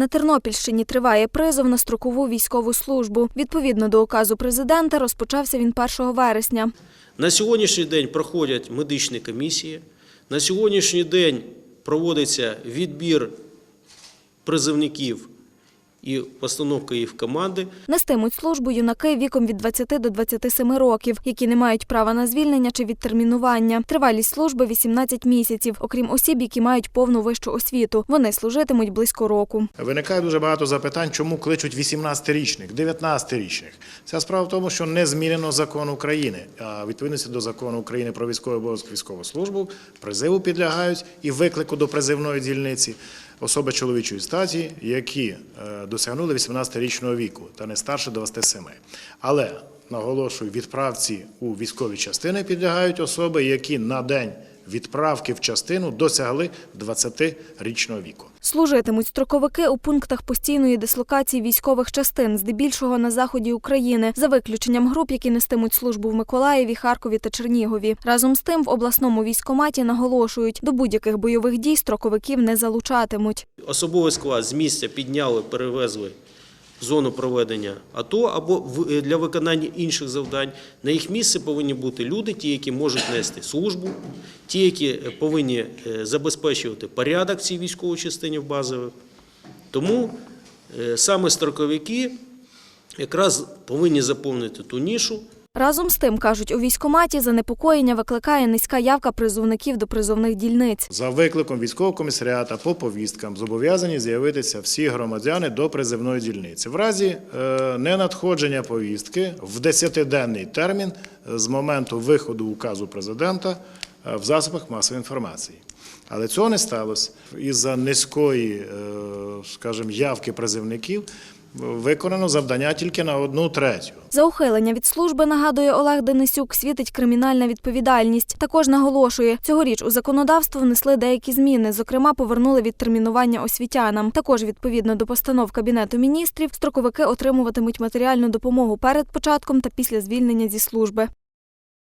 На Тернопільщині триває призов на строкову військову службу. Відповідно до указу президента, розпочався він 1 вересня. На сьогоднішній день проходять медичні комісії. На сьогоднішній день проводиться відбір призовників і постановка їх в команди. Нестимуть службу юнаки віком від 20 до 27 років, які не мають права на звільнення чи відтермінування. Тривалість служби 18 місяців, окрім осіб, які мають повну вищу освіту. Вони служитимуть близько року. Виникає дуже багато запитань, чому кличуть 18-річних, 19-річних. Ця справа в тому, що не змінено закон України. А відповідності до закону України про військовий обов'язок військову службу призиву підлягають і виклику до призивної дільниці особи чоловічої статі, які е, досягнули 18-річного віку та не старше 27. Але наголошую, відправці у військові частини підлягають особи, які на день відправки в частину досягли 20-річного віку. Служитимуть строковики у пунктах постійної дислокації військових частин, здебільшого на заході України, за виключенням груп, які нестимуть службу в Миколаєві, Харкові та Чернігові. Разом з тим, в обласному військкоматі наголошують, до будь-яких бойових дій строковиків не залучатимуть. Особовий склад з місця підняли, перевезли зону проведення АТО або е, для виконання інших завдань. На їх місце повинні бути люди, ті, які можуть нести службу, ті, які е, повинні е, забезпечувати порядок цій військовій частині в базових. Тому саме строковики якраз повинні заповнити ту нішу, Разом з тим, кажуть, у військкоматі занепокоєння викликає низька явка призовників до призовних дільниць. За викликом військового комісаріата по повісткам зобов'язані з'явитися всі громадяни до призивної дільниці. В разі е, ненадходження повістки в 10-денний термін з моменту виходу указу президента е, в засобах масової інформації. Але цього не сталося. Із-за низької, е, скажімо, явки призивників виконано завдання тільки на одну третю. За ухилення від служби, нагадує Олег Денисюк, світить кримінальна відповідальність. Також наголошує, цьогоріч у законодавство внесли деякі зміни, зокрема, повернули відтермінування освітянам. Також, відповідно до постанов Кабінету міністрів, строковики отримуватимуть матеріальну допомогу перед початком та після звільнення зі служби.